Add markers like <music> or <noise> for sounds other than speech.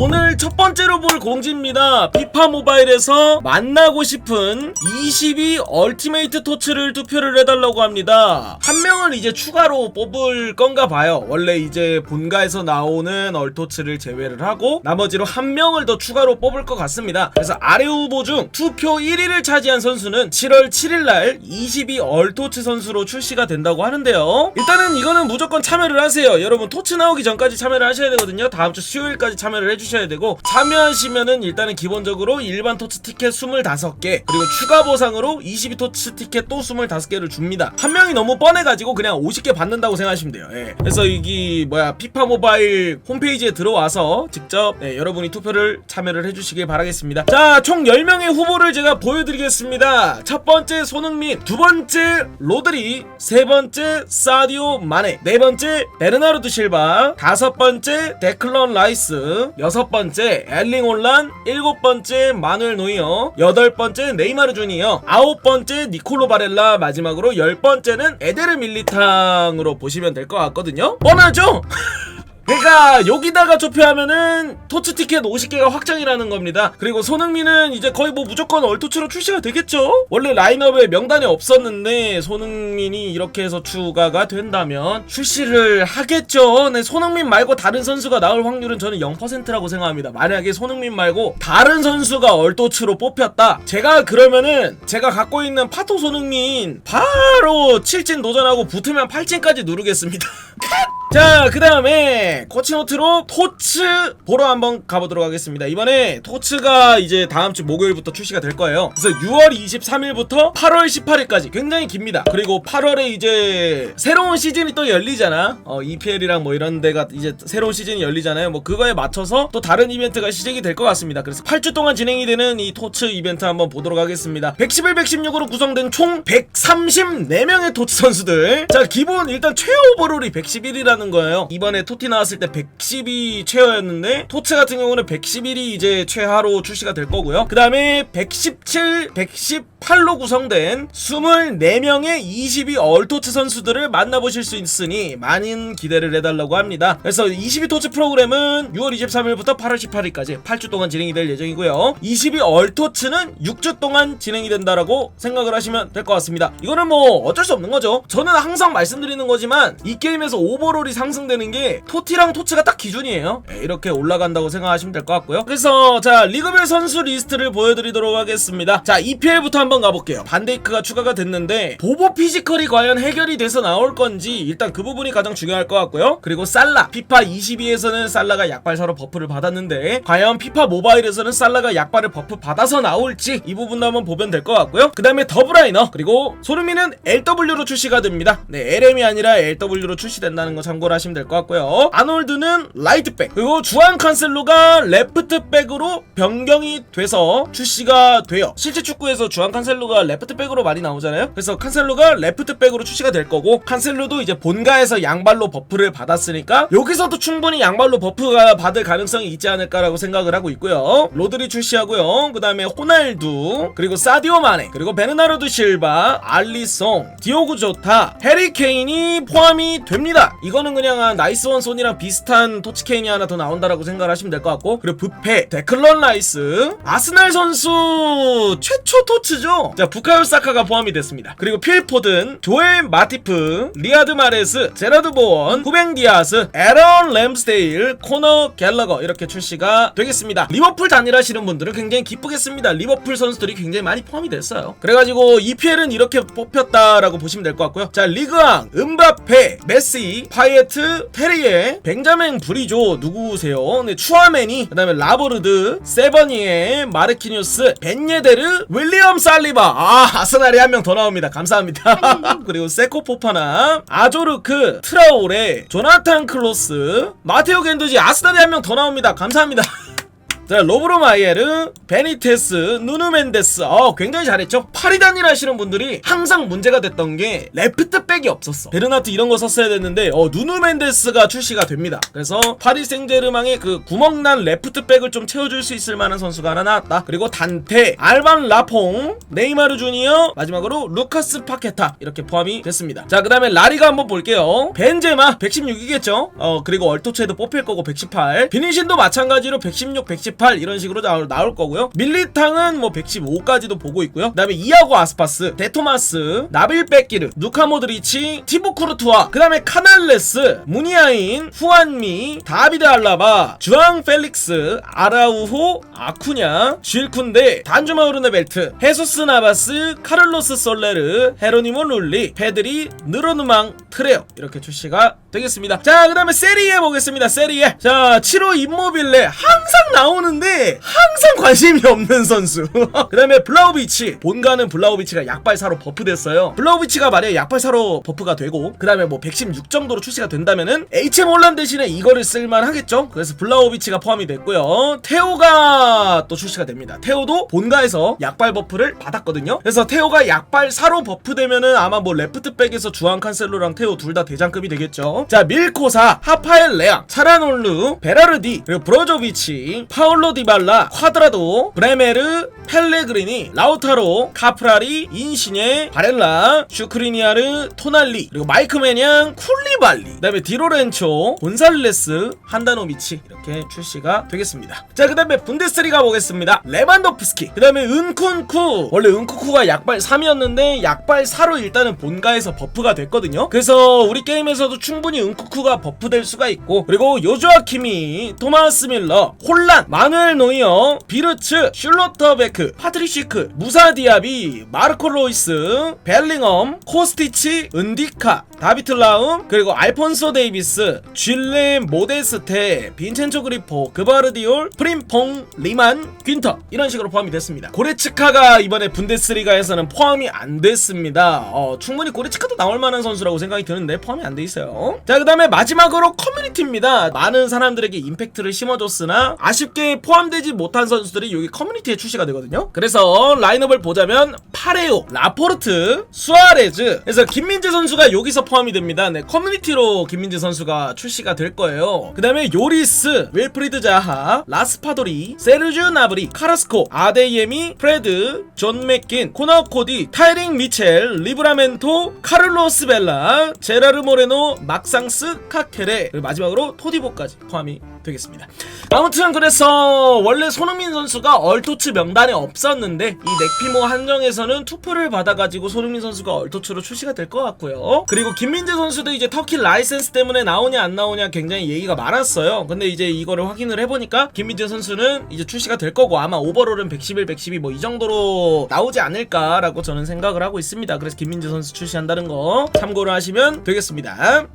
오늘 첫 번째로 볼 공지입니다. 피파 모바일에서 만나고 싶은 22 얼티메이트 토츠를 투표를 해달라고 합니다. 한 명을 이제 추가로 뽑을 건가 봐요. 원래 이제 본가에서 나오는 얼토츠를 제외를 하고 나머지로 한 명을 더 추가로 뽑을 것 같습니다. 그래서 아래 후보 중 투표 1위를 차지한 선수는 7월 7일 날 22 얼토츠 선수로 출시가 된다고 하는데요. 일단은 이거는 무조건 참여를 하세요. 여러분 토츠 나오기 전까지 참여를 하셔야 되거든요. 다음 주 수요일까지 참여를 해주 셔야 되고 참여하시면은 일단은 기본적으로 일반 토츠 티켓 25개 그리고 추가 보상으로 22 토츠 티켓 또 25개를 줍니다. 한 명이 너무 뻔해가지고 그냥 50개 받는다고 생각하시면 돼요. 예. 그래서 이기 뭐야 피파 모바일 홈페이지에 들어와서 직접 네, 여러분이 투표를 참여를 해주시길 바라겠습니다. 자, 총 10명의 후보를 제가 보여드리겠습니다. 첫 번째 손흥민, 두 번째 로드리, 세 번째 사디오 마네, 네 번째 베르나르도 실바, 다섯 번째 데클런 라이스, 여섯 번째 엘링 올란, 일곱 번째 마누엘 노이어, 여덟 번째 네이마르 주니어, 아홉 번째 니콜로 바렐라, 마지막으로 열 번째는 에데르 밀리탕으로 보시면 될 것 같거든요. 뻔하죠? <laughs> 그러니까 여기다가 투표하면은 토츠 티켓 50개가 확정이라는 겁니다. 그리고 손흥민은 이제 거의 뭐 무조건 얼토츠로 출시가 되겠죠? 원래 라인업에 명단에 없었는데 손흥민이 이렇게 해서 추가가 된다면 출시를 하겠죠. 네, 손흥민 말고 다른 선수가 나올 확률은 저는 0%라고 생각합니다. 만약에 손흥민 말고 다른 선수가 얼토츠로 뽑혔다. 제가 그러면은 제가 갖고 있는 파토 손흥민 바로 7진 도전하고 붙으면 8진까지 누르겠습니다. <laughs> 자, 그 다음에 코치노트로 토츠 보러 한번 가보도록 하겠습니다. 이번에 토츠가 이제 다음 주 목요일부터 출시가 될 거예요. 그래서 6월 23일부터 8월 18일까지 굉장히 깁니다. 그리고 8월에 이제 새로운 시즌이 또 열리잖아. 어, EPL이랑 뭐 이런 데가 이제 새로운 시즌이 열리잖아요. 뭐 그거에 맞춰서 또 다른 이벤트가 시작이 될 것 같습니다. 그래서 8주 동안 진행이 되는 이 토츠 이벤트 한번 보도록 하겠습니다. 111, 116으로 구성된 총 134명의 토츠 선수들. 자, 기본 일단 최하 오버롤이 111이라는 거예요. 이번에 토티 나왔을 때 110이 최하였는데 토츠 같은 경우는 111이 이제 최하로 출시가 될 거고요. 그 다음에 117, 118로 구성된 24명의 22 얼토츠 선수들을 만나보실 수 있으니 많은 기대를 해달라고 합니다. 그래서 22 토츠 프로그램은 6월 23일부터 8월 18일까지 8주 동안 진행이 될 예정이고요. 22 얼토츠는 6주 동안 진행이 된다라고 생각을 하시면 될 것 같습니다. 이거는 뭐 어쩔 수 없는 거죠. 저는 항상 말씀드리는 거지만 이 게임에서 오버롤이 상승되는 게 토티랑 토츠가 딱 기준이에요. 네, 이렇게 올라간다고 생각하시면 될 것 같고요. 그래서 자 리그별 선수 리스트를 보여드리도록 하겠습니다. 자 EPL부터 한번 가볼게요. 반데이크가 추가가 됐는데 보보 피지컬이 과연 해결이 돼서 나올 건지 일단 그 부분이 가장 중요할 것 같고요. 그리고 살라 피파 22에서는 살라가 약발사로 버프를 받았는데 과연 피파 모바일에서는 살라가 약발을 버프 받아서 나올지 이 부분도 한번 보면 될 것 같고요. 그 다음에 더브라이너 그리고 소르미는 LW로 출시가 됩니다. 네 LM이 아니라 LW로 출시된다는 거 참고를 하시면 될 것 같고요. 아놀드는 라이트백 그리고 주한 칸셀로가 레프트백으로 변경이 돼서 출시가 돼요. 실제 축구에서 주한 칸셀로가 레프트백으로 많이 나오잖아요. 그래서 칸셀로가 레프트백으로 출시가 될 거고 칸셀로도 이제 본가에서 양발로 버프를 받았으니까 여기서도 충분히 양발로 버프가 받을 가능성이 있지 않을까라고 생각을 하고 있고요. 로드리 출시하고요. 그 다음에 호날두 그리고 사디오 마네 그리고 베르나르도 실바 알리송 디오구 조타 해리 케인이 포함이 됩니다. 이거는 그냥 한 나이스 원 손이랑 비슷한 토치 케인이 하나 더 나온다라고 생각을 하시면 될 것 같고 그리고 부페 데클런 라이스 아스날 선수 최초 토츠죠. 자 부카요 사카가 포함이 됐습니다. 그리고 필포든 조엘 마티프 리아드 마레스 제라드 보원 후뱅 디아스 에런 램스데일 코너 갤러거 이렇게 출시가 되겠습니다. 리버풀 단일하시는 분들은 굉장히 기쁘겠습니다. 리버풀 선수들이 굉장히 많이 포함이 됐어요. 그래가지고 EPL은 이렇게 뽑혔다라고 보시면 될 것 같고요. 자 리그왕 음바페 메시 파이에트 테리에 벤자멘 브리조 누구세요? 네 추아메니 그다음에 라보르드 세버니에 마르키뉴스 벤예데르 윌리엄 살리바 아 아스날이 한 명 더 나옵니다. 감사합니다. <laughs> 그리고 세코 포파나 아조르크 트라오레 조나탄 클로스 마테오 겐두지 아스날이 한 명 더 나옵니다. 감사합니다. 자 로브로 마이에르, 베니테스, 누누 멘데스. 어 굉장히 잘했죠? 파리단일 하시는 분들이 항상 문제가 됐던 게 레프트백이 없었어. 베르나트 이런 거 썼어야 됐는데 어 누누 멘데스가 출시가 됩니다. 그래서 파리 생제르망의 그 구멍난 레프트백을 좀 채워줄 수 있을 만한 선수가 하나 나왔다. 그리고 단테, 알반 라퐁, 네이마르 주니어 마지막으로 루카스 파케타 이렇게 포함이 됐습니다. 자 그 다음에 라리가 한번 볼게요. 벤제마 116이겠죠? 어 그리고 얼토체도 뽑힐 거고 118 비니신도 마찬가지로 116, 118 이런 식으로 나올, 거고요. 밀리탕은 뭐 115까지도 보고 있고요. 그 다음에 이아고 아스파스 데토마스 나빌 베키르 누카 모드리치 티보 쿠르투아 그 다음에 카날레스 무니아인 후안미 다비드 알라바 주앙 펠릭스 아라우호 아쿠냐 쥘쿤데 단주마 우르네 벨트 헤소스 나바스 카를로스 솔레르 헤로니모 룰리 페드리 느로누망 트레오. 이렇게 출시가 되겠습니다. 자 그 다음에 세리에 보겠습니다. 세리에. 자 7호 임모빌레 항상 나오는 데 항상 관심이 없는 선수. <laughs> 그 다음에 블라우비치. 본가는 블라우비치가 약발사로 버프됐어요. 블라우비치가 만약에 약발사로 버프가 되고 그 다음에 뭐 116 정도로 출시가 된다면은 HM 혼란 대신에 이거를 쓸만 하겠죠? 그래서 블라우비치가 포함이 됐고요. 테오가 또 출시가 됩니다. 테오도 본가에서 약발 버프를 받았거든요. 그래서 테오가 약발사로 버프되면은 아마 뭐 레프트백에서 주한 칸셀로랑 테오 둘 다 대장급이 되겠죠. 자 밀코사 하파엘 레앙 차라놀루 베라르디 그리고 브로조비치 파울 로 디발라 콰드라도 브레메르 펠레그리니 라우타로 카프라리 인시네 바렐라 슈크리니아르 토날리 그리고 마이크 메냥 쿨리발리. 그 다음에 디로렌초 곤살레스 한다노비치 이렇게 출시가 되겠습니다. 자 그 다음에 분데스리가 보겠습니다. 레반도프스키. 그 다음에 은쿤쿠. 원래 은쿠쿠가 약발 3이었는데 약발 4로 일단은 본가에서 버프가 됐거든요. 그래서 우리 게임에서도 충분히 은쿠쿠가 버프될 수가 있고 그리고 요조아키미 토마스 밀러 홀란 마 누엘 노이어 비르츠 슐로터베크 파트리시크 무사디아비 마르코 로이스 벨링엄 코스티치 은디카 다비트 라움 그리고 알폰소 데이비스 쥘레 모데스테 빈첸초 그리포 그바르디올 프림퐁 리만 퀸터. 이런 식으로 포함이 됐습니다. 고레츠카가 이번에 분데스리가에서는 포함이 안 됐습니다. 어, 충분히 고레츠카도 나올 만한 선수라고 생각이 드는데 포함이 안 돼 있어요. 자 그 다음에 마지막으로 커뮤니티입니다. 많은 사람들에게 임팩트를 심어줬으나 아쉽게 포함되지 못한 선수들이 여기 커뮤니티에 출시가 되거든요. 그래서 라인업을 보자면 파레오 라포르트 수아레즈 그래서 김민재 선수가 여기서 포함이 됩니다. 네 커뮤니티로 김민재 선수가 출시가 될 거예요. 그 다음에 요리스 윌프리드 자하 라스파도리 세르주 나브리 카라스코 아데이에미 프레드 존 맥킨 코나우 코디 타이링 미첼 리브라멘토 카를로스 벨라 제라르 모레노 막상스 카케레 그리고 마지막으로 토디보까지 포함이 되겠습니다. 아무튼 그래서 원래 손흥민 선수가 얼토츠 명단에 없었는데 이 넥피모 한정에서는 투표를 받아가지고 손흥민 선수가 얼토츠로 출시가 될 것 같고요. 그리고 김민재 선수도 이제 터키 라이센스 때문에 나오냐 안 나오냐 굉장히 얘기가 많았어요. 근데 이제 이거를 확인을 해보니까 김민재 선수는 이제 출시가 될 거고 아마 오버롤은 111, 112 뭐 이 정도로 나오지 않을까라고 저는 생각을 하고 있습니다. 그래서 김민재 선수 출시한다는 거 참고를 하시면 되겠습니다.